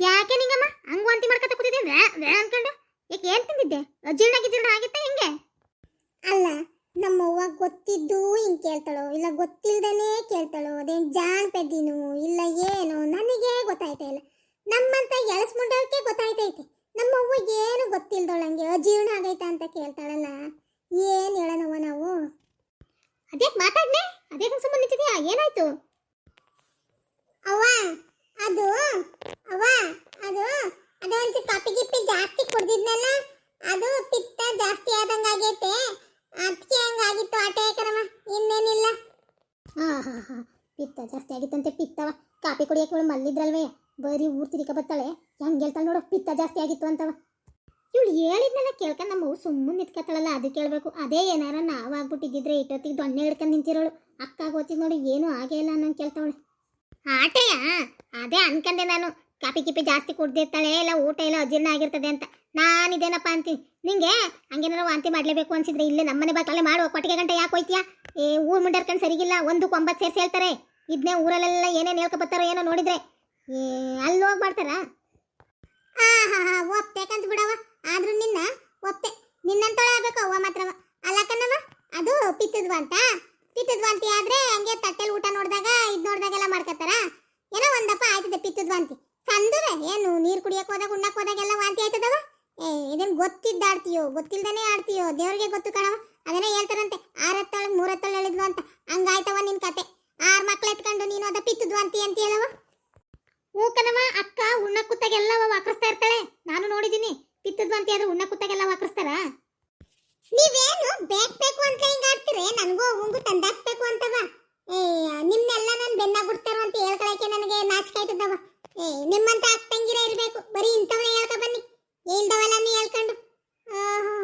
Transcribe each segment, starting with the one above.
ಯಾಕೆ ನಿಂಗಮ್ಮ? ಹಂಗ್ ವಾಂತಿ ಮಾಡ್ಕೊತ ಕೂತಿದ್ದೆ ವ್ಯಾ ವ್ಯಾ ಅನ್ಕೊಂಡು? ಯಾಕೆ ಏನ್ ತಿಂದಿದ್ದೆ? ಅಜೀರ್ಣ ಗಿಜೀರ್ಣ ಆಗಿತ್ತ ಹೆಂಗೆ? ಅಲ್ಲ ನಮ್ಮವ್ವ ಗೊತ್ತಿದ್ದು ಹಿಂಗ್ ಕೇಳ್ತಾಳೋ? ಇಲ್ಲ ಗೊತ್ತಿಲ್ದೇನೆ ಕೇಳ್ತಾಳೋ? ಅದೇನ್ ಜಾಣ್ ಪೆದ್ದಿನು? ಇಲ್ಲ ಏನು? ನನಗೆ ಗೊತ್ತಾಯ್ತಾ ಇಲ್ಲ. ನಮ್ಮಂತ ಎಳಸ್ ಮುಂಡೋಕೆ ಗೊತ್ತಾಯ್ತೈತೆ. ನಮ್ಮವ್ವ ಏನು ಗೊತ್ತಿಲ್ದೋಳಂಗೆ ಅಜೀರ್ಣ ಆಗೈತ ಅಂತ ಕೇಳ್ತಾಳಲ್ಲ? ಏನು ಹೇಳೋಣವ್ವ ನಾವು? ಅದೇ ಮಾತಾಡ್ನೆ? ಅದೇ ಸುಮ್ಮನೆ ನಿಂತಿದ್ಯಾ ಏನಾಯ್ತು? ಅವ್ವ ಅದು ಅವ ಅದು ಅದು ಒಂದು ಕಾಪಿ ಗಿಪ್ಪಿ ಜಾಸ್ತಿ ಕುಡ್ದಿದ್ನಲ್ಲ, ಅದು ಪಿತ್ತ ಜಾಸ್ತಿ ಆದಂಗ ಆಗೈತೆ. ಅದಕ್ಕೆ ಹಂಗಾಗಿತ್ತು ಆಟ ಯಾಕರಮ್ಮ ಇನ್ನೇನಿಲ್ಲ. ಹಾ ಹಾ ಹಾ ಪಿತ್ತ ಜಾಸ್ತಿ ಆಗಿತ್ತಂತೆ ಪಿತ್ತವ. ಕಾಪಿ ಕುಡಿಯಕ್ಕೆ ಮಲ್ಲಿದ್ರಲ್ವೇ? ಬರೀ ಊರ್ ತಿರಿಕ ಬತ್ತಾಳೆ. ಹೆಂಗ್ ಹೇಳ್ತಾಳೆ ನೋಡು, ಪಿತ್ತ ಜಾಸ್ತಿ ಆಗಿತ್ತು ಅಂತವ. ಇವಳು ಹೇಳಿದ್ನಲ್ಲ, ಕೇಳ್ಕೊಂಡು ನಮ್ಮ ಸುಮ್ಮನೆ ನಿಂತ್ಕೊತಾಳಲ್ಲ, ಅದು ಕೇಳಬೇಕು. ಅದೇ ಏನಾರ ನಾವು ಆಗ್ಬಿಟ್ಟಿದ್ದಿದ್ರೆ ಇಟ್ಟೊತ್ತಿಗೆ ದೊಣ್ಣೆ ಹಿಡ್ಕೊಂಡು ನಿಂತಿರೋಳು. ಅಕ್ಕ ಗೊತ್ತಿದ್ ನೋಡಿ ಏನೂ ಆಗೇ ಇಲ್ಲ ಅನ್ನೋ ಕೇಳ್ತಾವಳೆ. ಆಟೆಯ? ಅದೇ ಅನ್ಕಂಡೆ ನಾನು. ಕಾಪಿ ಕಿಪಿ ಜಾಸ್ತಿ ಕುಡ್ದಿರ್ತಾಳೆ, ಇಲ್ಲ ಊಟ ಎಲ್ಲ ಅಜೀರ್ಣ ಆಗಿರ್ತದೆ ಅಂತ. ನಾನಿದೇನಪ್ಪ ಅಂತೀನಿ. ನಿಂಗೆ? ಹಂಗೇನಾರು ವಾಂತಿ ಮಾಡಲೇಬೇಕು ಅನ್ಸಿದ್ರೆ ಇಲ್ಲೇ ನಮ್ಮನೆ ಬಾಕಲೆ ಮಾಡುವ. ಕೊಟ್ಟಿಗೆ ಗಂಟೆ ಯಾಕೆ ಹೋಯ್ತೀಯಾ? ಏ, ಊರು ಮುಂಡರ್ಕೊಂಡು ಸರಿಗಿಲ್ಲ. ಒಂದಕ್ಕೆ ಒಂಬತ್ತು ಸೇರಿಸಿ ಹೇಳ್ತಾರೆ. ಇದನ್ನೇ ಊರಲ್ಲೆಲ್ಲ ಏನೇನು ಹೇಳ್ಕೊಬತ್ತಾರೋ ಏನೋ ನೋಡಿದ್ರೆ. ಏ, ಅಲ್ಲಿ ಹೋಗಿ ಮಾಡ್ತಾರಾ ಹಾಂ ಹಾ ಹಾ ಒಪ್ತೇಕಂತ ಬಿಡವ ಆದ್ರೂ ನಿನ್ನ ಒಪ್ತೆ ನಿನ್ನಂತೊಳೆ ಆಗ್ಬೇಕು ಅವ್ವ ಮಾತ್ರವ ಅಲ್ಲ ಕಣವ ಅದು ಪಿತ್ತದ್ವ ಅಂತ ಪಿತ್ತದ್ವ ಅಂತ ಆದ್ರೆ ಹಂಗೆ ತಟ್ಟೆಲ್ ಊಟ ನೋಡಿದಾಗ ಇದ್ ನೋಡ್ದಾಗೆಲ್ಲ ಮಾಡ್ಕತ್ತಾರ ಏನೋ ಒಂದಪ್ಪ ಆಯ್ತದೆ ಪಿತ್ತದ್ವ ಅಂತ ಸಂದುವೆ ಏನು ನೀರ್ ಕುಡಿಯಕ್ ಹೋದಾಗ ಉಣ್ಣಕ್ ಹೋದಾಗೆಲ್ಲ ವಾಂತಿ ಆಯ್ತದವ ಏ ಇದನ್ ಗೊತ್ತಿದ್ದ ಆಡ್ತೀಯೋ ಗೊತ್ತಿಲ್ದೇನೆ ಆಡ್ತೀಯೋ ದೇವ್ರಿಗೆ ಗೊತ್ತು ಕಣವ ಅದನ್ನೇ ಹೇಳ್ತಾರಂತೆ ಆರತ್ತೊಳಗ್ ಮೂರತ್ತೊಳ್ ಹೇಳಿದ್ವು ಅಂತ ಹಂಗಾಯ್ತವ ನಿನ್ ಕತೆ ಆರ್ ಮಕ್ಳು ಎತ್ಕೊಂಡು ನೀನು ಅದ ಪಿತ್ತದ್ವ ಅಂತಿ ಅಂತ ಹೇಳವ ಹ್ಞೂ ಕಣವ ಅಕ್ಕ ಉಣ್ಣ ಕುತ್ತಾಗೆಲ್ಲ ವಾಕರಿಸ್ತಾ ಇರ್ತಾಳೆ ನಾನು ನೋಡಿದ್ದೀನಿ ಪಿತ್ತದ್ವ ಅಂತ ಆದ್ರೆ ಉಣ್ಣ ಕುತ್ತಾಗೆಲ್ಲ ವಾಕರಿಸ್ತಾರ ನೀವೇನು ಬೇಕ್ ಬೇಕು ಅಂತ ಹಿಂಗ ಆಡ್ತೀರಿ ನನಗೂ ಅವಂಗೂ ತಂದಾಕ್ಬೇಕು ಅಂತವ ಏ ನಿಮ್ನೆಲ್ಲ ನಾನು ಬೆನ್ನಾಗ್ ಬಿಡ್ತಾರೋ ಅಂತ ಹೇಳ್ಕೊಳಕ್ಕೆ ನನಗೆ ನಾಚಿಕೆ ಆಯ್ತದವ ಏ ನಿಮ್ಮಂತ ಅಕ್ಕಂಗಿರ ಇರ್ಬೇಕು ಬರೀ ಇಂಥವನ್ನ ಹೇಳ್ಕೊ ಬನ್ನಿ ಇಲ್ದವೆಲ್ಲ ನೀ ಹೇಳ್ಕೊಂಡು ಆಹಾ.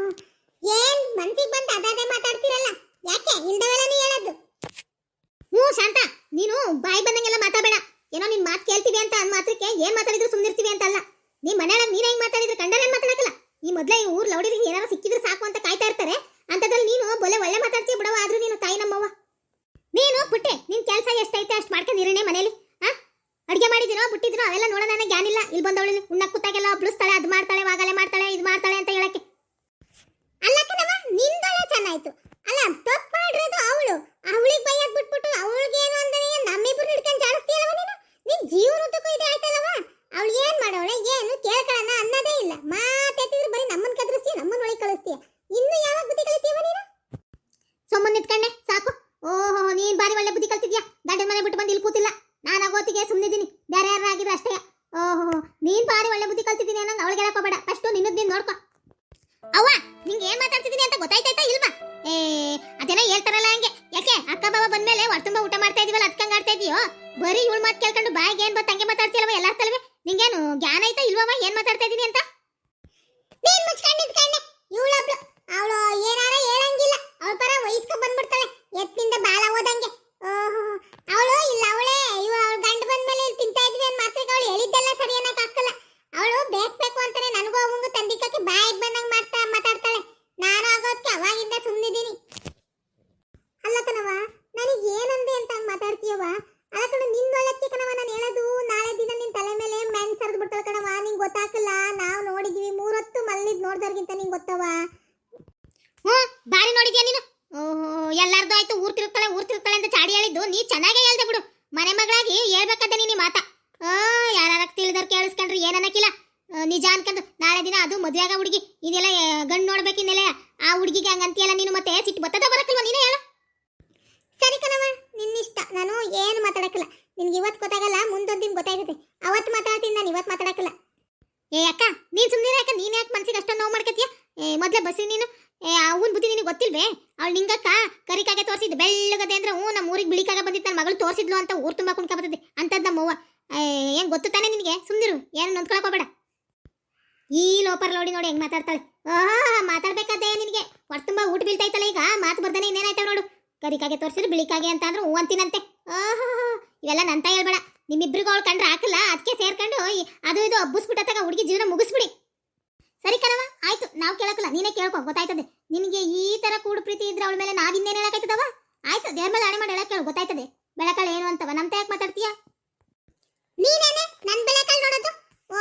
ಏನ್ ಮನ್ಸಿಗೆ ಬಂತ ಅದಾದೆ ಮಾತಾಡ್ತೀರಲ್ಲ ಯಾಕೆ ಇಲ್ದವೆಲ್ಲ ನೀ ಹೇಳೋದು ಹ್ಞೂ ಶಾಂತ ನೀನು ಬಾಯಿ ಬಂದಂಗೆಲ್ಲ ಮಾತಾಡಬೇಡ. ಏನೋ ನಿನ್ ಮಾತು ಕೇಳ್ತೀವಿ ಅಂತ ಅಂದ್ ಮಾತ್ರಕ್ಕೆ ಏನ್ ಮಾತಾಡಿದ್ರು ಸುಮ್ಮನಿರ್ತೀವಿ ಅಂತ ಅಲ್ಲ. ನೀ ಮನೆಯೊಳಗೆ ನೀನ್ ಹೆಂಗ್ ಮಾತಾಡಿದ್ರೆ ಗಂಡನ ಮಾತಾಡಕಲ್ಲ ಈ ಮೊದ್ಲ ಈ ಊರ್ ಲೌಡಿರಿಗೆ ಏನಾರ ಸಿಕ್ಕಿದ್ರೆ ಸಾಕು ಅಂತ ಕಾಯ್ತಾ ಇರ್ತಾರೆ. ಅಂತದ್ರಲ್ಲಿ ನೀನು ಬೊಲೆ ಒಳ್ಳೆ ಮಾತಾಡ್ತೀಯ ಬಿಡವ ಆದ್ರೂ ನೀನು ತಾಯಿ ನಮ್ಮವ್ವ. ನೀನು ಪುಟ್ಟೆ ನಿನ್ ಕೆಲಸ ಎಷ್ಟೈತೆ ಅಷ್ಟು ಮಾಡ್ಕೊಂಡಿರೇ ಮನೇಲಿ, ಆ? ಅಡಿಗೆ ಮಾಡಿದಿರೋ, ಬಿಟ್ಟಿದ್ರೋ, ಅವೆಲ್ಲ ನೋಡೋ ನನಗೆ ಜ್ಞಾನಿಲ್ಲ ಇಲ್ಲಿ. ಬಂದವಳು ಉಣ್ಣ ಕೂತಾಗೆಲ್ಲ ಒಬ್ಳಿಸ್ತಾಳೆ, ಅದು ಮಾಡ್ತಾಳೆ ವಾಗಲೆ ಮಾಡ್ತಾಳೆ, ಇದು ಮಾಡ್ತಾಳೆ ಅಂತ ಹೇಳಕ್ಕೆ. ಅಲ್ಲ ಕಣವ ನಿಂದೊಳೆ ಚೆನ್ನಾಯ್ತು. ಅಲ್ಲ ತಪ್ಪು ಮಾಡಿರೋದು ಅವಳು ಅವಳಿಗೆ ಬೈಯಕ್ ಬಿಟ್ಬಿಟ್ಟು ಅವಳಿಗೆ ಏನು ಅಂದ್ರೆ ನಮ್ಮಿಬ್ರು ಹಿಡ್ಕೊಂಡು ಜಾಡಿಸ್ತೀಯಲ್ಲವ ನೀನು ನಿನ್ ಜೀವನದಕ್ಕೂ ಇದೆ ಆಯ್ತಲ್ಲವ ಅವಳು ಏನ್ ಮಾಡೋಳೆ ಏನು ಕೇಳ್ಕೊಳ್ಳೋಣ ಅನ್ನೋದೇ ಇಲ್ಲ ಮಾತೆತ್ತಿದ್ರೆ ಬರೀ ನಮ್ಮನ್ನ ಕದ್ರಿಸ್ತೀಯ ನಮ್ಮನ್ನ ಒಳಗೆ ಕಳಿಸ್ತೀಯ ಇನ್ನು ಯಾವಾಗ ಬುದ್ಧಿ ಕಲಿತೀವ ನೀನು ಸುಮ್ಮನೆ ನಿಂತ್ಕೊಂಡೆ ಸಾಕು ಓಹೋ ನೀನ್ ಬಾರಿ ಒಳ್ಳೆ ಬುದ್ಧಿ ಕಲ್ತಿದ್ಯಾ ಗಂಡನ ಮನೆ ಬಿಟ್ಟು ಬಂದು ಇಲ್ಲಿ ಕೂತಿಲ್ಲ ನಾನು ಆಗೋತಿಗೆ ಸುಮ್ಮನಿದ್ದೀನಿ ಬೇರೆ ಯಾರು ಆಗಿದ್ರೆ ಅಷ್ಟೇ ಓಹೋ ನೀನ್ ಬಾರಿ ಒಳ್ಳೆ ಬುದ್ಧಿ ಕಲ್ತಿದ್ದೀನಿ ಅನ್ನಂಗೆ ಅವಳಿಗೆ ಹೇಳಕೋಬೇಡ ಫಸ್ಟ್ ನಿನ್ನದ್ ನೀನ್ ನೋಡ್ಕೊ ಅವ್ವ ನಿಂಗೆ ಏನ್ ಮಾತಾಡ್ತಿದೀನಿ ಅಂತ ಗೊತ್ತಾಯ್ತಾಯ್ತಾ ಇಲ್ವಾ? ಏ ಅದೇನೋ ಹೇಳ್ತಾರಲ್ಲ ಹಂಗೆ. ಯಾಕೆ? ಅಕ್ಕ ಬಾಬಾ ಬಂದ್ಮೇಲೆ ಹೊರತುಂಬ ಊಟ ಮಾಡ್ತಾ ಇದೀವಲ್ಲ ಅದ್ಕಂಗ್ ಆಡ್ತಾ ಇದೀಯೋ? ಬರೀ ಇವಳು ಮಾತು ಕೇಳ್ಕೊಂಡು ಬಾಯಿಗೆ ಏನ್ ಬತ್ತ ಹಂಗೆ ಮಾತಾಡ್ತಿಲ್ಲವ ಎಲ್ಲ ತಲವೇ? ನಿಂಗೇನು ಜ್ಞಾನ ಆಯ್ತಾ ಇಲ್ವವ ಏನ್ ಮಾತಾಡ್ತಾ ಇದೀನಿ ಅಂತ ನೀನ್ ಮುಚ್ಕೊಂಡು ನಿಂತ್ಕೊಂಡೆ ಇವಳೊಬ್ಳು ಅವಳು ಏನಾರ ಹೇಳಂಗಿಲ್ಲ ಅವಳ ಪರ ವಯಸ್ಕ ಬಂದ್ಬಿಡ್ತಾಳೆ ಎತ್ತಿಂದ ಬಾಲ ಓದಂಗೆ ಓಹೋ ಅವಳು ಇಲ್ಲ ಅವಳೇ ಇವ ಅವಳ ಗಂಡ ಬಂದ್ಮೇಲೆ ಇಲ್ಲಿ ತಿಂತಾ ಇದ್ವಿ ಅಂತ ಮಾತ್ರ ಅವಳು ಹೇಳಿದ್ದೆಲ್ಲ ಸರಿ ಅನ್ನಕ್ ಹಾಕಲ್ಲ ಅವಳು ಬೇಕ್ ಬೇಕು ಅಂತಾನೆ ನನಗೂ ಅವಂಗೂ ತಂದಿಕ್ಕಕ್ಕೆ ಬಾಯಿಗೆ ಬಂದಂಗ್ ಮಾಡ್ತಾ ಮಾತಾಡ್ತಾಳೆ ನಾನು ಆಗೋದಕ್ಕೆ ಅವಾಗಿಂದ ಸುಮ್ಮನಿದ್ದೀನಿ ಅಲ್ಲ ಕಣವ ನನಗೆ ಏನಂದೆ ಅಂತ ಹಂಗ್ ಮಾತಾಡ್ತೀಯವ ಅಲ್ಲ ಕಣ ನಿಂದೊಳ್ಳಕ್ಕೆ ಕಣವ ನಾನು ಹೇಳೋದು ನಾಳೆ ದಿನ ನಿನ್ ತಲೆ ಮೇಲೆ ಮೆಣ್ ಸರ್ದ್ ಬಿಡ್ತಾಳೆ ಕಣವ ನಿಂಗೆ ಗೊತ್ತಾಗಲ್ಲ ನಾವು ನೋಡಿದೀವಿ ಮೂರೊತ್ತು ಮಲ್ಲಿದ್ ನೋಡ್ದವ್ರಿಗಿಂತ ನಿಂಗೆ ಗೊತ್ತವ ಹ್ಞೂ ಬಾರಿ ನೋಡಿದ್ಯಾ ನೀನು ಓಹೋ ಎಲ್ಲಾರ್ದು ಆಯ್ತು ಊರ್ ತಿರುಗ್ತಾಳೆ ಊರ್ ತಿರುಗ್ತಾಳೆ ಅಂತ ಚಾಡಿ ಹೇಳಿದ್ದು ನೀ ಚೆನ್ನಾಗೇ ಹೇಳ್ದೆ ಬಿಡು ಮನೆ ಮಗಳಾಗಿ ಹೇಳ್ಬೇಕಾದ ನೀನು ಮಾತ. ಯಾರ ತಿಳಿದವ್ರು ಕೇಳಿಸ್ಕೊಂಡ್ರಿ, ಏನನ್ನಕ್ಕಿಲ್ಲ. ನಿಜ ಅನ್ಕಂಡು ನಾಳೆ ದಿನ ಅದು ಮದುವೆ ಆಗ ಹುಡುಗಿ. ಇದೆಲ್ಲ ಗಂಡು ನೋಡ್ಬೇಕಿನ್ನೆಲ್ಲ ಆ ಹುಡುಗಿಗೆ ಹಂಗಂತೀಯಲ್ಲ ನೀನು ಮತ್ತೆ? ಸಿಟ್ಟು ಬತ್ತದ ಬರಕ್ಕಿಲ್ವ ನೀನೇ ಹೇಳು. ಸರಿ ಕಣವ ನಿನ್ನಿಷ್ಟ. ನಾನು ಏನು ಮಾತಾಡಕ್ಕಿಲ್ಲ. ನಿನ್ಗೆ ಇವತ್ತು ಗೊತ್ತಾಗಲ್ಲ, ಮುಂದೊಂದು ದಿನ ಗೊತ್ತಾಯ್ತದೆ. ಅವತ್ತು ಮಾತಾಡ್ತೀನಿ ನಾನು, ಇವತ್ತು ಮಾತಾಡಕ್ಕಿಲ್ಲ. ಏ, ಅಕ್ಕ, ನೀನು ಸುಮ್ಮನೆ ಯಾಕೆ ನೀನು ಯಾಕೆ ಮನ್ಸಿಗೆ ಅಷ್ಟೊಂದು ನೋವು ಮಾಡ್ಕತ್ತೀಯ ಮೊದ್ಲೇ ಬಸ್ಸಿ ನೀನು. ಅವನ್ ಬುದ್ಧಿ ನಿನಗೆ ಗೊತ್ತಿಲ್ವೇ? ಅವಳು ನಿಂಗಕ್ಕ ಕರಿಕಾಗೆ ತೋರಿಸಿದ್ದು. ಬೆಳ್ಳಗದೆ ಅಂದ್ರೆ ಹ್ಞೂ ನಮ್ಮ ಊರಿಗೆ ಬಿಳಿಕಾಗ ಬಂದಿತ್ತು ನನ್ನ ಮಗಳು ತೋರಿಸಿದ್ಲು ಅಂತ ಊರು ತುಂಬ ಕುಣ್ಕೊಂಬರ್ತದೆ ಅಂತದ್ ನಮ್ಮವ್ವ ಏನ್ ಗೊತ್ತು ತಾನೇ ನಿನಗೆ? ಸುಮ್ನಿರು. ಏನು ನೊಂದ್ಕೊಳಕ್ ಹೋಗ್ಬೇಡ. ಈ ಲೋಪರ್ ಲೋಡಿ ನೋಡಿ ಹೆಂಗ್ ಮಾತಾಡ್ತಾಳೆ. ಆಹಾ ಮಾತಾಡ್ಬೇಕಾದೆ ನಿನಗೆ? ಹೊಟ್ಟೆ ತುಂಬಾ ಊಟ ಬೀಳ್ತೈತಲ್ಲ ಈಗ? ಮಾತು ಬರ್ದಾನೆ ಇನ್ನೇನಾಯ್ತಾವ ನೋಡು. ಕರಿಕಾಗೆ ತೋರಿಸಿದ್ರು ಬಿಳಿಕಾಗೆ ಅಂತ ಅಂದ್ರೆ ಹೂ ಅಂತೀನಂತೆ. ಆಹಾ, ಇವೆಲ್ಲ ನಂತ ಹೇಳ್ಬೇಡ. ನಿಮ್ಮಿಬ್ರಿಗೂ ಅವಳು ಕಂಡ್ರೆ ಹಾಕಲ್ಲ. ಅದಕ್ಕೆ ಸೇರ್ಕೊಂಡು ಅದು ಇದು ಹಬ್ಬಿಸ್ಬಿಟ್ಟತ್ತಾಗ ಹುಡುಗಿ ಜೀವನ ಮುಗಿಸ್ಬಿಡಿ. ಸರಿ ಕಣವ ಆಯ್ತು. ನಾವು ಕೇಳಕ್ಕಲ್ಲ. ನೀನೇ ಕೇಳ್ಕೊ, ಗೊತ್ತಾಯ್ತದೆ. ನಿನಗೆ ಈ ತರ ಕೂಡು ಪ್ರೀತಿ ಇದ್ರೆ ಅವಳ ಮೇಲೆ ನಾವಿನ್ನೇನು ಹೇಳಕ್ಕಾಯ್ತದವ ಆಯ್ತು, ದೇವ್ರ ಮೇಲೆ ಹಣೆ ಮಾಡಿ ಹೇಳಕ್ ಕೇಳು. ಗೊತ್ತಾಯ್ತದೆ. ಬೆಳಕಲ್ಲ ಏನು ಅಂತವ ನಮ್ತ ಯಾಕೆ ಮಾತಾಡ್ತೀಯ ನೀನೇನೆ ನನ್ನ ಬೆಳೆ ಕಾಲ್ ನೋಡೋದು ಓ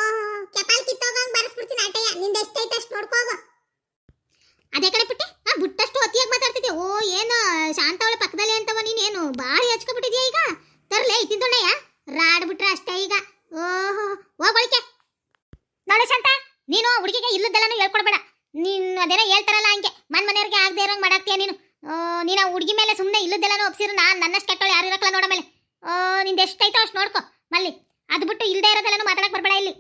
ಹುಡುಗಿಗೆ ಇಲ್ಲದೆಲ್ಲನೂ ಹೇಳ್ಕೊಡ್ಬೇಡ. ನೀನು ಅದೇನೋ ಹೇಳ್ತಾರಲ್ಲ ಹಂಗೆ. ಮನ್ ಮನೆಯವ್ರಿಗೆ ಆಗದೆ ಇರೋಂಗ್ ಮಾಡಾಕ್ತೀಯ ನೀನು? ನೀನು ಹುಡುಗಿ ಮೇಲೆ ಸುಮ್ಮನೆ ಇಲ್ಲದೆಲ್ಲನೂ ಒಪ್ಸಿರು. ನಾನು ನನ್ನಷ್ಟು ಕೆಟ್ಟವಳು ಯಾರು ಇರಕ್ಕಲ್ಲ ನೋಡ ಮೇಲೆ ಎಷ್ಟು ಐತೋ ಅಷ್ಟು ನೋಡ್ಕೊ. ಮಲ್ಲಿ, ಅದು ಬಿಟ್ಟು ಇಲ್ಲದೆ ಇರೋದೆಲ್ಲನೂ ಮಾತಾಡಕ್ ಬರಬೇಡ ಇಲ್ಲಿ.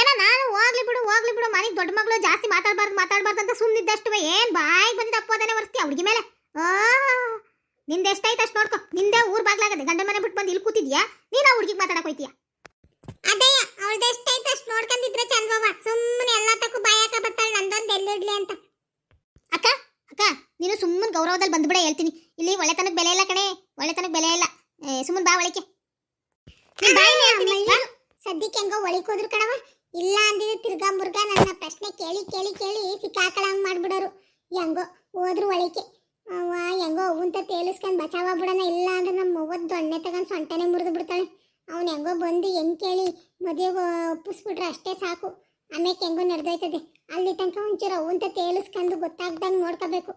ಏನೋ ನಾನು ಹೋಗ್ಲಿ ಬಿಡು ಹೋಗ್ಲಿ ಬಿಡು. ಮನೆಗೆ ದೊಡ್ಡ ಮಗಳು ಜಾಸ್ತಿ ಮಾತಾಡಬಾರ್ದು ಮಾತಾಡಬಾರ್ದು ಅಂತ ಸುಮ್ಮನಿದ್ದಷ್ಟು ಏನ್ ಬಾಯಿಗೆ ಬಂದ ಅಪ್ಪೋದನೆ ವರ್ಸ್ತಿ ಹುಡುಗಿ ಮೇಲೆ? ಓಹ್ನಿಂದ ಐತೋ ಅಷ್ಟು ನೋಡ್ಕೋ. ನಿಂದೆ ಊರ್ ಬಾಗ್ಲಾಗದೆ. ಗಂಡ ಮನೆ ಬಿಟ್ಟು ಬಂದು ಇಲ್ಲಿ ಕೂತಿದ್ಯಾ? ನೀನು ಹುಡುಗಿಗೆ ಮಾತಾಡಕ್ಕೆ ಹೋಯ್ತೀಯ? ಅದೇಯ ಅವಳ್ದು ಎಷ್ಟೈತೆ ಅಷ್ಟು ನೋಡ್ಕೊಂಡಿದ್ರೆ ಚಂದವ ಸುಮ್ಮನೆ ಎಲ್ಲ ತಕ್ಕೂ ಬಾಯಾಕ ಬರ್ತಾಳೆ ನಂದೊಂದು ಎಲ್ಲಿಡ್ಲಿ ಅಂತ. ಅಕ್ಕ ಅಕ್ಕ ನೀನು ಸುಮ್ಮನೆ ಗೌರವದಲ್ಲಿ ಬಂದ್ಬಿಡ ಹೇಳ್ತೀನಿ. ಇಲ್ಲಿ ಒಳ್ಳೆತನಕ್ಕೆ ಬೆಲೆ ಇಲ್ಲ ಕಣೆ ಒಳ್ಳೆತನಕ್ಕೆ ಬೆಲೆ ಇಲ್ಲ. ಸುಮ್ಮನೆ ಬಾ ಒಳಕ್ಕೆ. ಸದ್ಯಕ್ಕೆ ಹೆಂಗೋ ಒಳಕ್ ಹೋದ್ರು ಕಣವ ಇಲ್ಲ ಅಂದಿದ್ರೆ ತಿರ್ಗಾ ಮುರ್ಗಾ ನನ್ನ ಪ್ರಶ್ನೆ ಕೇಳಿ ಕೇಳಿ ಕೇಳಿ ಸಿಕ್ಕಾಕಳಂಗ್ ಮಾಡ್ಬಿಡೋರು. ಹೆಂಗೋ ಹೋದ್ರು ಒಳಿಕೆ ಅವ ಹೆಂಗೋ ಅವಂತ ತೇಲಿಸ್ಕೊಂಡು ಬಚಾವ ಬಿಡೋಣ ಇಲ್ಲ ಅಂದ್ರೆ ನಮ್ಮ ಅವ್ವದ್ ದೊಣ್ಣೆ ತಗೊಂಡ್ ಸೊಂಟನೆ ಮುರಿದು ಹೆಂಗೋ ಬಂದು ಹೆಂಗ್ ಕೇಳಿ ಮದುವೆ ಒಪ್ಪಿಸ್ಬಿಟ್ರೆ ಅಷ್ಟೇ ಸಾಕು. ಆಮೇಲೆ ಹೆಂಗೋ ನಡೆದೋಯ್ತದೆ. ಅಲ್ಲಿ ತನಕ ಒಂಚೂರು ಅವಂತ ತೇಲಿಸ್ಕೊಂಡು ಗೊತ್ತಾಗ್ದಂಗೆ ನೋಡ್ಕೋಬೇಕು.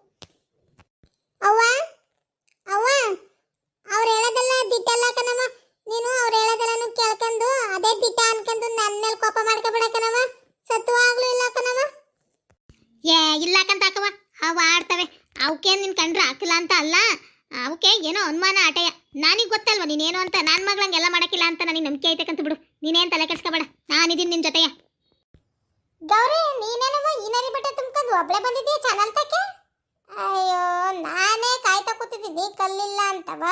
ಅವ್ವ? ಅವ್ವ? ಅವ್ರು ಹೇಳೋದೆಲ್ಲ ದಿಟ್ಟಲ್ಲ ಕಣಮ್ಮ ನೀನು ಅವ್ರು ಹೇಳೋದೆಲ್ಲನು ಕೇಳ್ಕೊಂಡು ಅದೇ ದಿಟ್ಟ ಅನ್ಕೊಂಡು ನನ್ನ ಮೇಲೆ ಕೋಪ ಮಾಡ್ಕೊಬೇಡ ಕಣವ ಸತ್ವಾಗ್ಲೂ ಇಲ್ಲ ಕಣವ ಏ ಇಲ್ಲಕಂತ ಅಕ್ಕವ ಅವ ಆಡ್ತವೆ. ಅವಕ್ಕೆ ನಿನ್ ಕಂಡ್ರೆ ಹಾಕಿಲ್ಲ ಅಂತ ಅಲ್ಲ. ಅವಕ್ಕೆ ಏನೋ ಅನುಮಾನ ಆಟಯ ನನಗೆ ಗೊತ್ತಲ್ವ ನೀನೇನು ಅಂತ? ನನ್ನ ಮಗಳಂಗೆಲ್ಲ ಮಾಡಕ್ಕಿಲ್ಲ ಅಂತ ನನಗೆ ನಂಬಿಕೆ ಐತಕ್ಕಂತ ಬಿಡು. ನೀನೇನ್ ತಲೆ ಕೆಡ್ಸ್ಕೊಬೇಡ ನಾನಿದ್ದೀನಿ ನಿನ್ನ ಜೊತೆಯ ಗೌರಿ ನೀನೇನವ ನರಿ ಬಟ್ಟೆ ತುಂಬ್ಕೊಂಡು ಒಬ್ಳೆ ಬಂದಿದ್ದೀಯ ಚಾನಲ್ ತಕ್ಕೆ ಅಯ್ಯೋ, ನಾನೇ ಕಾಯ್ತಾ ಕೂತಿದ್ದೀನಿ. ಕಲ್ಲಿಲ್ಲ ಅಂತವ.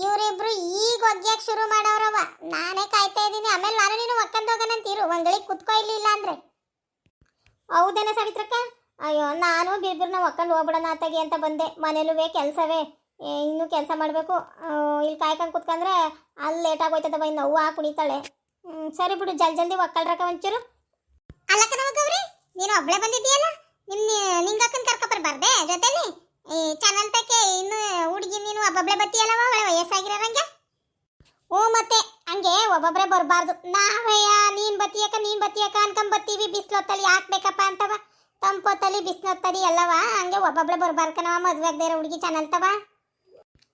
ಇವರಿಬ್ರು ಈಗ ಒಗ್ಯಕ್ ಶುರು ಮಾಡೋರವ. ನಾನೇ ಕಾಯ್ತಾ ಇದ್ದೀನಿ. ಆಮೇಲೆ ನಾನು ನೀನು ಒಕ್ಕಂದೋಗನಂತೀರು. ಒಂಗಳಿಗೆ ಕುತ್ಕೋ ಇಲ್ಲ ಅಂದ್ರೆ. ಹೌದೇನ ಸಾವಿತ್ರಕ್ಕ? ಅಯ್ಯೋ ನಾನು ಬಿರ್ಬಿರ್ನ ಒಕ್ಕಂಡು ಹೋಗ್ಬಿಡೋಣ ಅತ್ತಾಗಿ ಅಂತ ಬಂದೆ. ಮನೇಲೂ ಕೆಲಸವೇ. ಇನ್ನೂ ಕೆಲಸ ಮಾಡಬೇಕು. ಇಲ್ಲಿ ಕಾಯ್ಕೊಂಡು ಕುತ್ಕೊಂಡ್ರೆ ಅಲ್ಲಿ ಲೇಟ್ ಬೈ ನೋವು ಆ ಕುಣಿತಾಳೆ. ಸರಿ ಬಿಡು ಜಲ್ ಜಲ್ದಿ ಒಕ್ಕಲ್ರಕ ಒಂಚೂರು. ಅಲ್ಲ ಕಣವ ಗೌರಿ ನೀನು ಒಬ್ಳೆ ಬಂದಿದ್ದೀಯಲ್ಲ? ನಿಮ್ ನಿಂಗಕ್ಕನ್ ಕರ್ಕೊಬರ್ಬಾರ್ದೆ ಜೊತೆಲಿ? ಈ ಚಾನೆಲ್ ತಕ್ಕೆ ಇನ್ನು ಹುಡುಗಿ ನೀನು ಒಬ್ಬೊಬ್ಳೆ ಬತ್ತೀಯಲ್ಲವ ಒಳ್ಳೆ ವಯಸ್ಸಾಗಿರೋರಂಗೆ? ಓ ಮತ್ತೆ ಹಂಗೆ ಒಬ್ಬೊಬ್ರೆ ಬರಬಾರ್ದು. ನಾವಯ್ಯ ನೀನು ಬತ್ತಿಯಕ್ಕ ನೀನು ಬತ್ತಿಯಕ್ಕ ಅನ್ಕೊಂಡ್ ಬತ್ತೀವಿ ಬಿಸ್ಲೊತ್ತಲ್ಲಿ ಯಾಕೆ ಬೇಕಪ್ಪ ಅಂತವ? ತಂಪೊತ್ತಲ್ಲಿ ಬಿಸ್ಲೊತ್ತಲ್ಲಿ ಎಲ್ಲವ? ಹಂಗೆ ಒಬ್ಬೊಬ್ಳೆ ಬರ್ಬಾರ್ಕನವ ಮದುವೆ ಇರೋ ಹುಡುಗಿ ಚೆನ್ನಲ್ತವ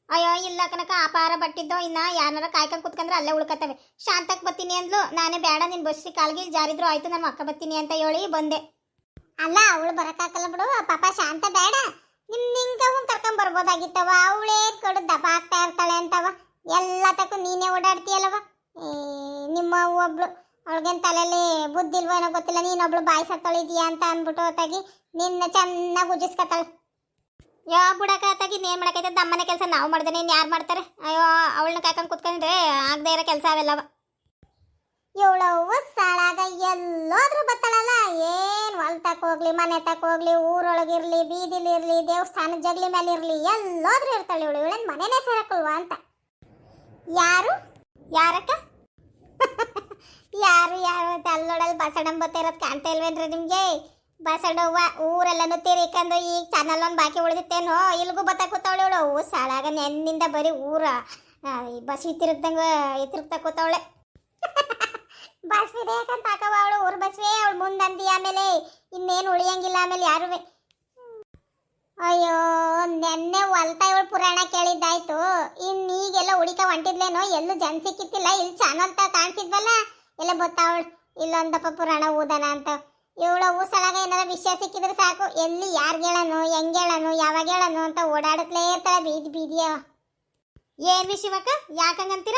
ಅಯ್ಯೋ, ಇಲ್ಲ ಕನಕ ಅಪಾರ ಬಟ್ಟಿದ್ದೋ, ಇನ್ನ ಯಾರನ್ನಾರ ಕಾಯ್ಕೊಂಡ್ ಕುತ್ಕಂದ್ರೆ ಅಲ್ಲೇ ಉಳ್ಕತ್ತವೆ. ಶಾಂತಕ್ ಬತ್ತೀನಿ ಅಂದ್ಲು, ನಾನೇ ಬೇಡ ನಿನ್ ಬಸ್ಸಿ ಕಾಲ್ಗೆ ಜಾರಿದ್ರು ಆಯ್ತು ನಮ್ಮ ಅಕ್ಕ ಬತ್ತೀನಿ ಅಂತ ಹೇಳಿ ಬಂದೆ. ಅಲ್ಲ, ಅವಳು ಬರಕಾಕಲ್ಲ ಬಿಡು, ಪಾಪ ಶಾಂತ ಬೇಡ ನಿಮ್ ನಿಂಗ ಕರ್ಕೊಂಡ್ ಬರ್ಬೋದಾಗಿತ್ತವ ಅವಳೇ ಕಡು ದಪ ಆಗ್ತಾ ಇರ್ತಾಳೆ ಅಂತವ ಎಲ್ಲ ತಕ್ಕೂ ನೀನೇ ಓಡಾಡ್ತೀಯಲ್ಲವ ನಿಮ್ಮ ಒಬ್ಳು. ಅವಳಿಗೇನ್ ತಲೆಯಲ್ಲಿ ಬುದ್ಧಿಲ್ವೋ ಏನೋ ಗೊತ್ತಿಲ್ಲ ನೀನೊಬ್ಳು ಬಾಯಿ ಸತ್ತೊಳಿದೀಯ ಅಂತ ಅಂದ್ಬಿಟ್ಟು ಹೊತ್ತಾಗಿ ನಿನ್ನ ಚೆನ್ನಾಗಿ ಉಜಿಸ್ಕತ್ತಾಳೆ ಯಾ ಬುಡಕ ಆತಾಗಿ ಏನ್ ಮಾಡೋಕೈತೆ? ನಮ್ಮನೆ ಕೆಲಸ ನಾವು ಮಾಡ್ದೇನೆ ನೀನು ಯಾರು ಮಾಡ್ತಾರೆ? ಅಯ್ಯೋ ಅವಳನ್ನ ಕಾಯ್ಕೊಂಡು ಕುತ್ಕೊಂಡ್ರೆ ಆಗದೆ ಇರೋ ಕೆಲಸ ಅವೆಲ್ಲವ ಇವಳವ್ವ ಸಾಳಾಗ ಎಲ್ಲೋದ್ರೂ ಬತ್ತಾಳಲ್ಲ? ಏನು ಹೊಲ್ತಕ್ಕೆ ತಕ ಹೋಗ್ಲಿ ಮನೆ ತಕ್ಕ ಹೋಗ್ಲಿ ಊರೊಳಗಿರ್ಲಿ ಬೀದಿಲಿರಲಿ ದೇವಸ್ಥಾನ ಜಗ್ಲಿ ಮೇಲೆ ಇರಲಿ ಎಲ್ಲೋದ್ರೂ ಇರ್ತಾಳೆ ಇವಳು. ಇವಳೇನು ಮನೆನೇ ಸೇರಕ್ಕಲ್ವಾ ಅಂತ. ಯಾರು? ಯಾರಕ್ಕ? ಯಾರು ಯಾರು ಅಲ್ಲೋಡಲ್ಲಿ ಬಸಡಂ ಬತ್ತಿರೋದು ಕಾಣ್ತಾ ಇಲ್ವೇನ್ರಿ ನಿಮಗೆ? ಬಸಡವ್ವ ಊರೆಲ್ಲನೂ ತೀರಿಕಂದು ಈಗ ಚಾನಲ್ ಒಂದು ಬಾಕಿ ಉಳಿದಿತ್ತೇನೋ? ಇಲ್ಗೂ ಬತ್ತಾ ಕೂತವಳೆ ಇವಳು. ಸಾಳಾಗ ನೆನ್ನಿಂದ ಬರೀ ಊರ. ಬಸ್ ತಿರುಗ್ದಂಗ ತಿರುಗ್ತಾ ಕೂತವಳೆ. ಬಸ್ ಬೇಕಂತ ಹಾಕವ ಅವಳು. ಊರು ಬಸ್ವೇ, ಅವಳು ಮುಂದಂದಿ ಆಮೇಲೆ. ಇನ್ನೇನು ಉಳಿಯಂಗಿಲ್ಲ ಆಮೇಲೆ ಯಾರುವೆ? ಅಯ್ಯೋ, ನೆನ್ನೆ ಹೊಲ್ತಾ ಇವಳು ಪುರಾಣ ಕೇಳಿದ್ದಾಯ್ತು. ಇನ್ನು ಈಗೆಲ್ಲ ಹುಡಿಕ ಹೊಂಟಿದ್ಲೇನೋ? ಎಲ್ಲೂ ಜನ ಸಿಕ್ಕಿತ್ತಿಲ್ಲ ಇಲ್ಲಿ ಚಾನಲ್ ತ ಕಾಣಿಸಿದ್ವಲ್ಲ? ಎಲ್ಲ ಗೊತ್ತಾವಳು. ಇಲ್ಲೊಂದಪ್ಪ ಪುರಾಣ ಊದನ ಅಂತ. ಇವಳ ಊಸಳಾಗ ಏನಾರ ವಿಷಯ ಸಿಕ್ಕಿದ್ರೆ ಸಾಕು. ಎಲ್ಲಿ ಯಾರು ಹೇಳನು, ಹೆಂಗ್ ಹೇಳನು, ಯಾವಾಗ ಹೇಳನು ಅಂತ ಓಡಾಡತ್ಲೇ ಇರ್ತಾಳೆ ಬೀದಿ ಬೀದಿಯ. ಏನ್ ವಿಷಯವಕ್ಕ ಯಾಕಂಗಂತೀರ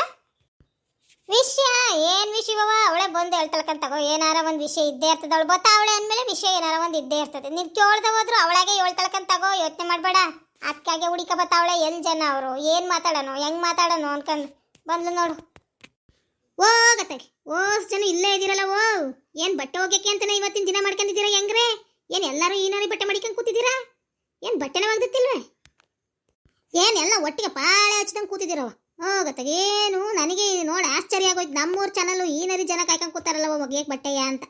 ವಿಷಯ ಏನ್ ವಿಷಯವವ ಅವಳೆ ಬಂದು ಹೇಳ್ತಳ್ಕಂತಗೋ ಏನಾರ ಒಂದ್ ವಿಷಯ ಇದ್ದೇ ಇರ್ತದ ಅವಳು. ಬತ್ತ ಅವಳೆ ಅಂದ್ಮೇಲೆ ವಿಷಯ ಏನಾರ ಒಂದ್ ಇದ್ದೇ ಇರ್ತದೆ. ನೀನ್ ಕೇಳ್ದ ಹೋದ್ರು ಅವಳಾಗೆ ತಗೋ. ಯೋಚನೆ ಮಾಡ್ಬೇಡ. ಅದಕ್ಕಾಗೆ ಹುಡಿಕ ಬತ್ತಾವಳೆ ಎಲ್ ಜನ ಅವರು? ಏನ್ ಮಾತಾಡೋನು, ಹೆಂಗ್ ಮಾತಾಡೋನು ಅನ್ಕಂಡು ಬಂದ್ಲು ನೋಡು. ಹೋಗತ್ತಾಗೆ ಓಸ್ ಜನ ಇಲ್ಲೇ ಇದ್ದೀರಲ್ಲ ಓ. ಏನ್ ಬಟ್ಟೆ ಹೋಗ್ಯಕ್ಕೆ ಅಂತಾನೆ ಇವತ್ತಿನ ದಿನ ಮಾಡ್ಕೊಂಡಿದ್ದೀರಾ, ಹೆಂಗ್ರೆ? ಏನು ಎಲ್ಲರೂ ಏನಾರು ಬಟ್ಟೆ ಮಾಡ್ಕೊಂಡು ಕೂತಿದ್ದೀರಾ? ಏನು ಬಟ್ಟೆನ ಒಗ್ದಿತ್ತಿಲ್ವೇ? ಏನ್ ಎಲ್ಲ ಒಟ್ಟಿಗೆ ಪಾಳೆ ಹಚ್ದಂಗ್ ಕೂತಿದ್ದೀರವ ಏನು? ನನಗೆ ನೋಡಿ ಆಶ್ಚರ್ಯ ಆಗೋಯ್ತು. ನಮ್ಮೂರ್ ಚಾನಲ್ ಈನರಿ ಜನ ಕಾಯ್ಕೊಂಡ್ ಕೂತಾರಲ್ಲ ಒಗ್ಯಕ್ ಬಟ್ಟೆಯ ಅಂತ.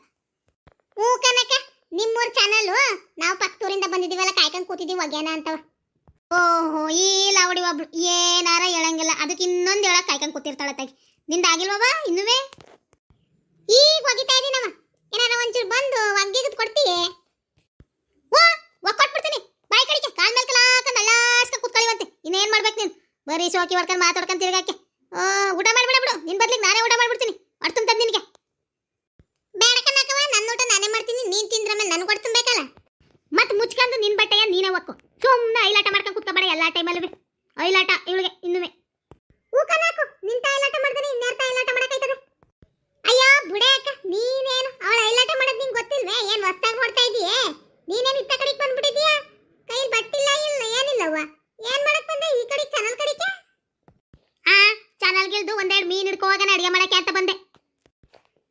ಹ್ಞೂ ಕನಕ ನಿಮ್ಮೂರ್ ಚಾನಲ್ಲು ನಾವು ಪಕ್ಕದೂರಿಂದ ಬಂದಿದ್ದೀವಲ್ಲ ಕಾಯ್ಕೊಂಡ್ ಕೂತಿದ್ದೀವಿ, ಒಗ್ಯಾನ ಅಂತವ. ಓಹೋ, ಈ ಲಾವಡಿ ಒಬ್ಳು ಏನಾರ ಹೇಳಂಗಿಲ್ಲ. ಅದಕ್ಕೆ ಇನ್ನೊಂದು ಹೇಳಕ್ ಕಾಯ್ಕೊಂಡ್ ಕೂತಿರ್ತಾಳೆ ತಾಗಿ ನಿಂದ ಆಗಿಲ್ವವ ಇನ್ನುವೇ? ಈಗ ಒಗಿತಾ ಇದೀನವ ಏನಾರ ಒಂಚೂರು ಬಂದು ಒಗ್ಗಿಗದ್ ಕೊಡ್ತೀವಿ ಓ ಒಗ್ ಕೊಟ್ಬಿಡ್ತೀನಿ. ಬಾಯ್ ಕಡಿಕೆ. ಕಾಲ್ ಮೇಲೆ ಕಲಾಕ ನಲ್ಲಾಡ್ಸ್ಕ ಕುತ್ಕೊಳ್ಳಿವಂತೆ ಇನ್ನೇನ್ ಮಾಡ್ಬೇಕು ನೀನು? ಬರೀ ಶೋಕಿ ವರ್ಕನ್ ಮಾತಾಡ್ಕೊಂಡು ತಿರುಗಾಕೆ. ಓ, ಊಟ ಮಾಡ್ಬೇಡ, ಬಿಡು. ನಿನ್ ಬದ್ಲಿಗೆ ನಾನೇ ಊಟ ಮಾಡ್ಬಿಡ್ತೀನಿ. ಹೊಡ್ ತುಂಬ ನಿನಗೆ. ಬೇಡ ನನ್ನ ಊಟ ನಾನೇ ಮಾಡ್ತೀನಿ. ನೀನ್ ತಿಂದ್ರ ಮೇಲೆ ನನಗೆ ಹೊಡ್ ಬೇಕಲ್ಲ. ಮತ್ತೆ ಮುಚ್ಕೊಂಡು ನಿನ್ ಬಟ್ಟೆಯ ನೀನೇ ಒಕ್ಕು. ಸುಮ್ಮನೆ ಐಲಾಟ ಮಾಡ್ಕೊಂಡು ಕುತ್ಕೋಬೇಡ ಎಲ್ಲ ಟೈಮಲ್ಲೂ. ಐಲಾಟ, ಇವಳಿಗೆ, ಇನ್ನುವೆ. ಊ ಕನಾಕು ನಿಂತ ಐಲಾಟ ಮಾಡಿದ್ರೆ ಇನ್ಯಾರ್ತ ಐಲಾಟ ಮಾಡಕ್ಕಾಯ್ತದೆ ಬುಡೆ ಅಕ್ಕ. ನೀನೇನು? ಅವಳ ಐಲಾಟ ಮಾಡೋದು ನಿಂಗೆ ಗೊತ್ತಿಲ್ವೇ? ಏನು ಹೊಸ್ದಾಗಿ ಹೊಡ್ತಾ ಇದೀಯೇ? ನೀನೇನ್ ಇತ್ತ ಕಡೆಗೆ ಬಂದ್ಬಿಟ್ಟಿದೀಯಾ? ಕೈಲಿ ಬಟ್ಟಿಲ್ಲ ಇಲ್ಲ, ಏನಿಲ್ಲವ್ವ. ಏನು ಮಾಡಕ್ ಬಂದೆ ಈ ಕಡೆ ಚಾನಲ್ ಕಡೆಗೆ? ಆ, ಚಾನಲ್ಗಿಳ್ದು ಒಂದೆರಡು ಮೀನ್ ಹಿಡ್ಕೊ ಹೋಗೋಣ, ಅಡಿಗೆ ಮಾಡಕ್ಕೆ ಅಂತ ಬಂದೆ.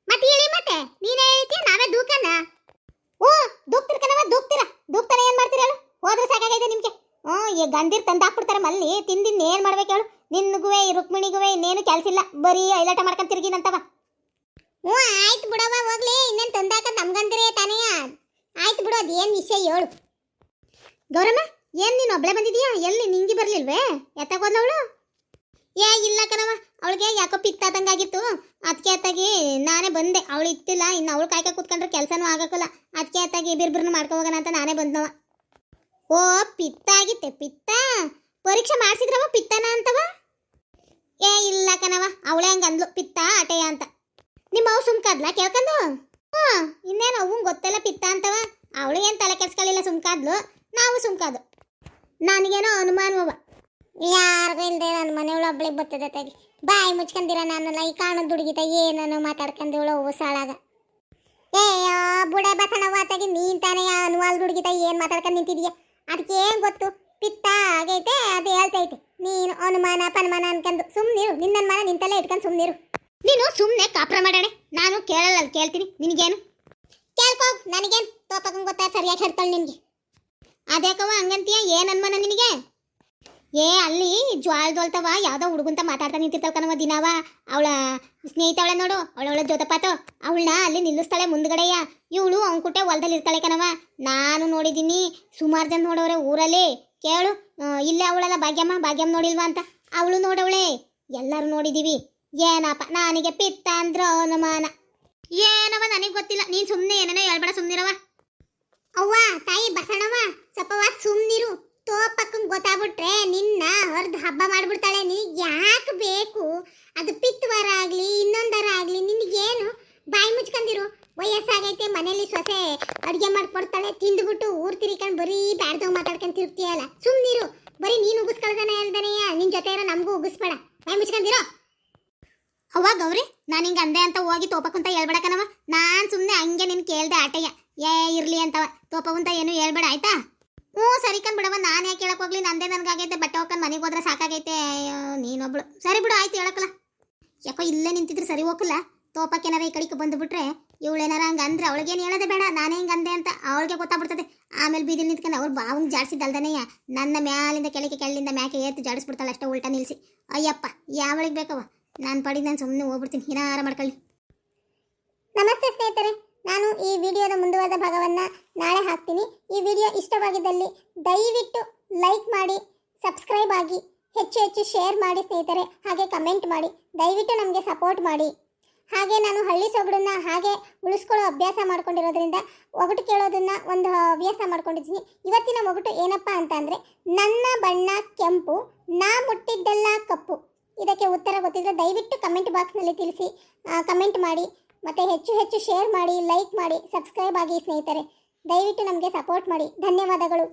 ಮತ್ತೆ ಹೇಳಿ ಮತ್ತೆ? ನೀನೇ ಹೇಳ್ತೀಯ ನಾವೇ ದೂಕನ? ಓ ದೂಕ್ತಿರ್ಕನವ ದೂಕ್ತಿರ. ದೂಕ್ತಾನೆ ಏನು ಮಾಡ್ತೀರ ಹೇಳು? ಹೋದ್ರೆ ಸಾಕಾಗೈತೆ ನಿಮಗೆ. ಹ್ಞೂ, ಈ ಗಂದಿರ್ ತಂದು ಹಾಕ್ಬಿಡ್ತಾರೆ ಮಲ್ಲಿ, ತಿಂದಿನ್ ಏನು ಮಾಡ್ಬೇಕು ಹೇಳು? ನಿನ್ಗುವೆ ರುಕ್ಮಿಣಿಗುವೆ ಇನ್ನೇನು ಕೆಲಸ ಇಲ್ಲ. ಬರೀ ಐಲಾಟ ಮಾಡ್ಕೊಂಡ್ ತಿರ್ಗಿನಂತವ ಹ್ಞೂ ಆಯ್ತು ಬಿಡವ್ವ ಹೋಗ್ಲಿ ಇನ್ನೇನ್ ತಂದಾಕ ನಮ್ಗಂದಿರೇ ತಾನೇ ಆಯ್ತು ಬಿಡು ಅದೇನ್ ವಿಷಯ ಹೇಳು ಗೌರಮ್ಮ, ಏನು ನೀನು ಒಬ್ಳೆ ಬಂದಿದೀಯಾ? ಎಲ್ಲಿ ನಿಂಗೆ ಬರಲಿಲ್ವೇ? ಎತ್ತಾಗೋದ್ಲ ಅವಳು? ಏ, ಇಲ್ಲ ಕಣವ ಅವಳಿಗೆ ಯಾಕೋ ಪಿತ್ತಾದಂಗಾಗಿತ್ತು ಅದಕ್ಕೆ ಅತ್ತಾಗಿ ನಾನೇ ಬಂದೆ. ಅವಳು ಇತ್ತಿಲ್ಲ ಇನ್ನು ಅವಳು ಕಾಯ್ಕ ಕೂತ್ಕೊಂಡ್ರೆ ಕೆಲಸನೂ ಆಗೋಕ್ಕಲ್ಲ. ಅದಕ್ಕೆ ಅತ್ತಾಗಿ ಬಿರ್ಬಿರ್ನ ಮಾಡ್ಕೊ ಹೋಗೋಣ ಅಂತ ನಾನೇ ಬಂದವ ಓ ಪಿತ್ತ ಆಗಿತ್ತೆ ಪಿತ್ತ ಪರೀಕ್ಷೆ ಮಾಡಿಸಿದ್ರವ ಪಿತ್ತನ ಅಂತವ? ಏ, ಇಲ್ಲ ಕಣವ ಅವಳೇ ಹಂಗೆ ಅಂದ್ಲು ಪಿತ್ತ ಅಟೆಯ ಅಂತ. ನಿಮ್ಮ ಅವು ಸುಮ್ಕದ್ಲ ಕೇಳ್ಕೊಂಡು ಹ್ಞೂ ಇನ್ನೇನು ಅವಂಗೆ ಗೊತ್ತಲ್ಲ ಪಿತ್ತ ಅಂತವ? ಅವಳು ಏನು ತಲೆ ಕೆಸ್ಕೊಳ್ಳಿಲ್ಲ ಸುಮ್ಕಾದ್ಲು. ನಾವು ಸುಮ್ಕಾದು ನನಗೇನೋ ಅನುಮಾನವ ಯಾರಿಗೂ ಇಲ್ಲದೆ ನನ್ನ ಮನೆಯವಳು ಒಬ್ಳಿಗೆ ಬರ್ತದೆ ತಾಗಿ ಬಾಯಿ ಮುಚ್ಕೊಂಡಿರ ನಾನಲ್ಲ ಈ ಕಾಣದ ದುಡುಗಿತ ಏನನ್ನು ಮಾತಾಡ್ಕೊಂಡಿವಳು ಹೊಸಾಳಾಗ. ಏ ಬುಡೆ ಬಸಣವ್ವ ತಗಿ ನೀನ್ ತಾನೇ ಅನುವಾಲ್ ದುಡುಗಿತ ಏನು ಮಾತಾಡ್ಕೊಂಡು ನಿಂತಿದೀಯ? ಅದಕ್ಕೆ ಏನು ಗೊತ್ತು? ಪಿತ್ತ ಆಗೈತೆ, ಅದು ಹೇಳ್ತೈತೆ. ನೀನು ಅನುಮಾನ ಪನುಮಾನ ಅನ್ಕೊಂಡು ಸುಮ್ಮನಿರು ನಿನ್ನ ಮನ ನಿಂತಲ್ಲೇ ಇಟ್ಕೊಂಡು ಸುಮ್ನಿರು. ನೀನು ಸುಮ್ಮನೆ ಕಾಪ್ರ ಮಾಡಣೆ. ನಾನು ಕೇಳಲ್ಲ ಕೇಳ್ತೀನಿ. ನಿನಗೇನು? ಕೇಳ್ಕೋ. ನನಗೇನು ತೋಪಕಂಗ ಗೊತ್ತಾ? ಸರಿಯಾಗಿ ಹೇಳ್ತಾಳೆ ನಿನಗೆ. ಅದ್ಯಾಕವ ಹಂಗಂತೀಯ? ಏನು ಅನ್ಮಾನ ನಿನಗೆ? ಏ, ಅಲ್ಲಿ ಜ್ವಾಳ ಯಾವುದೋ ಹುಡುಗಂತ ಮಾತಾಡ್ತಾ ನಿಂತಿರ್ತಾಳ ಕಣವ ದಿನವ. ಅವಳ ಸ್ನೇಹಿತವಳೆ ನೋಡು, ಅವಳವಳ ಜೊತೆಪಾತು. ಅವಳನ್ನ ಅಲ್ಲಿ ನಿಲ್ಲಿಸ್ತಾಳೆ ಮುಂದ್ಗಡೆಯ. ಇವಳು ಅವನ ಕುಟ್ಟೆ ಹೊಲದಲ್ಲಿ ಇರ್ತಾಳೆ ಕಣವ ನಾನು ನೋಡಿದ್ದೀನಿ ಸುಮಾರು ಜನ ನೋಡವ್ರೆ ಊರಲ್ಲಿ. ಕೇಳು ಇಲ್ಲೇ ಅವಳಲ್ಲ ಭಾಗ್ಯಮ್ಮ ಭಾಗ್ಯಮ್ಮ ನೋಡಿಲ್ವಾ ಅಂತ. ಅವಳು ನೋಡವಳೆ. ಎಲ್ಲರೂ ನೋಡಿದೀವಿ. ಏನಪ್ಪ ನನಗೆ ಪಿತ್ತ ಅಂದ್ರ ಅನುಮಾನ ಏನವ ನನಗೆ ಗೊತ್ತಿಲ್ಲ. ನೀನು ಸುಮ್ಮನೆ ಏನೇನೋ ಹೇಳ್ಬೇಡ ಸುಮ್ಮನಿರವ ಅವ್ವ, ತಾಯಿ ಬಸಣವ ಸ್ವಲ್ಪವ ಸುಮ್ನಿರು. ತೋಪಕ್ಕಂಗೆ ಗೊತ್ತಾಗ್ಬಿಟ್ರೆ ನಿನ್ನ ಹೊರದ್ ಹಬ್ಬ ಮಾಡ್ಬಿಡ್ತಾಳೆ. ನಿನಗೆ ಯಾಕೆ ಬೇಕು? ಅದು ಪಿತ್ತವರ ಆಗ್ಲಿ, ಇನ್ನೊಂದರ ಆಗ್ಲಿ, ನಿನಗೇನು? ಬಾಯಿ ಮುಚ್ಕೊಂಡಿರು ವಯಸ್ಸಾಗೈತೆ ಮನೇಲಿ ಸೊಸೆ ಅಡುಗೆ ಮಾಡ್ಕೊಡ್ತಾಳೆ, ತಿಂದ್ಬಿಟ್ಟು ಊರ್ ತಿರ್ಕೊಂಡು ಬರೀ ಬ್ಯಾಡ್ದವ್ ಮಾತಾಡ್ಕೊಂಡು ತಿರ್ತೀಯಲ್ಲ ಸುಮ್ನಿರು. ಬರೀ ನೀನು ಉಗಿಸ್ಕೊಳ್ತಾನೆ ಅಲ್ದನೆಯ? ನಿನ್ ಜೊತೆ ಇರೋ ನಮಗೂ ಉಗಿಸ್ಬೇಡ. ಬಾಯಿ ಮುಚ್ಕೊಂಡಿರೋ ಅವ್ವ ಗೌರಿ? ನಾನು ಹಿಂಗೆ ಅಂದೆ ಅಂತ ಹೋಗಿ ತೋಪಕ್ಕಂತ ಹೇಳ್ಬೇಡಕನವ ನಾನು ಸುಮ್ಮನೆ ಹಂಗೆ ನಿನ್ ಕೇಳ್ದೆ ಆಟಯ್ಯ. ಏ, ಇರ್ಲಿ ಅಂತವ. ತೋಪಕ್ಕಂತ ಏನು ಹೇಳ್ಬೇಡ, ಆಯ್ತಾ? ಹ್ಞೂ, ಸರಿ ಕಣ್ ಬಿಡವ. ನಾನು ಯಾಕೆ ಹೇಳಕ್ ಹೋಗ್ಲಿ? ನಂದೇ ನನಗಾಗೈತೆ. ಬಟ್ಟೆ ಹೋಗ್ಕೊಂಡು ಮನೆಗೆ ಹೋದ್ರೆ ಸಾಕಾಗೈತೆ. ನೀನೊಬ್ಳು. ಸರಿ ಬಿಡು, ಆಯ್ತು, ಹೇಳಕ್ಕಲ್ಲ. ಯಾಕೋ ಇಲ್ಲೇ ನಿಂತಿದ್ರೆ ಸರಿ ಹೋಗಲ್ಲ. ತೋಪಕ್ಕೇನಾರ ಈ ಕಡೆಗೆ ಬಂದುಬಿಟ್ರೆ ಇವಳೇನಾರ ಹಂಗೆ ಅಂದ್ರೆ ಅವಳಿಗೇನು ಹೇಳೋದೇ ಬೇಡ. ನಾನೇ ಹಿಂಗೆ ಅಂದೆ ಅಂತ ಅವಳಿಗೆ ಗೊತ್ತಾಗ್ಬಿಡ್ತದೆ. ಆಮೇಲೆ ಬೀದಿ ನಿಂತ್ಕೊಂಡು ಅವ್ರು ಬಾವಂಗೆ ಜಾಡಿಸಿದ್ದಲ್ದನೆಯ ನನ್ನ ಮ್ಯಾಲಿಂದ ಕೆಳಗೆ ಕೆಳಗಿಂದ ಮ್ಯಾಕೆ ಏರ್ತು ಜಾಡಿಸ್ಬಿಡ್ತಾಳೆ ಅಷ್ಟೇ ಉಲ್ಟಾ ನಿಲ್ಲಿಸಿ ಅಯ್ಯಪ್ಪ, ಯಾವಳಿಗೆ ಬೇಕವ ನಾನು ಪಡಿ ನಾನು ಸುಮ್ಮನೆ ಹೋಗ್ಬಿಡ್ತೀನಿ. ಆರಾಮ ಮಾಡ್ಕೊಳ್ಳಿ. ನಮಸ್ತೆ ಸ್ನೇಹಿತರೆ. ನಾನು ಈ ವಿಡಿಯೋದ ಮುಂದುವರೆದ ಭಾಗವನ್ನು ನಾಳೆ ಹಾಕ್ತೀನಿ. ಈ ವಿಡಿಯೋ ಇಷ್ಟವಾಗಿದ್ದಲ್ಲಿ ದಯವಿಟ್ಟು ಲೈಕ್ ಮಾಡಿ, ಸಬ್ಸ್ಕ್ರೈಬ್ ಆಗಿ, ಹೆಚ್ಚು ಹೆಚ್ಚು ಶೇರ್ ಮಾಡಿ ಸ್ನೇಹಿತರೆ. ಹಾಗೆ ಕಮೆಂಟ್ ಮಾಡಿ, ದಯವಿಟ್ಟು ನಮಗೆ ಸಪೋರ್ಟ್ ಮಾಡಿ. ಹಾಗೆ ನಾನು ಹಳ್ಳಿ ಸೊಗಡನ್ನ ಹಾಗೆ ಉಳಿಸ್ಕೊಳ್ಳೋ ಅಭ್ಯಾಸ ಮಾಡ್ಕೊಂಡಿರೋದ್ರಿಂದ ಒಗಟು ಕೇಳೋದನ್ನ ಒಂದು ಹವ್ಯಾಸ ಮಾಡ್ಕೊಂಡಿದ್ದೀನಿ. ಇವತ್ತಿನ ಒಗಟು ಏನಪ್ಪ ಅಂತ ನನ್ನ ಬಣ್ಣ ಕೆಂಪು, ನಾ ಮುಟ್ಟಿದ್ದೆಲ್ಲ ಕಪ್ಪು. ಇದಕ್ಕೆ ಉತ್ತರ ಗೊತ್ತಿದ್ರೆ ದಯವಿಟ್ಟು ಕಮೆಂಟ್ ಬಾಕ್ಸ್ನಲ್ಲಿ ತಿಳಿಸಿ. ಕಮೆಂಟ್ ಮಾಡಿ, ಮತ್ತು ಹೆಚ್ಚು ಹೆಚ್ಚು ಶೇರ್ ಮಾಡಿ ಲೈಕ್ ಮಾಡಿ ಸಬ್ಸ್ಕ್ರೈಬ್ ಆಗಿ ಸ್ನೇಹಿತರೆ. ದಯವಿಟ್ಟು ನಮಗೆ ಸಪೋರ್ಟ್ ಮಾಡಿ. ಧನ್ಯವಾದಗಳು.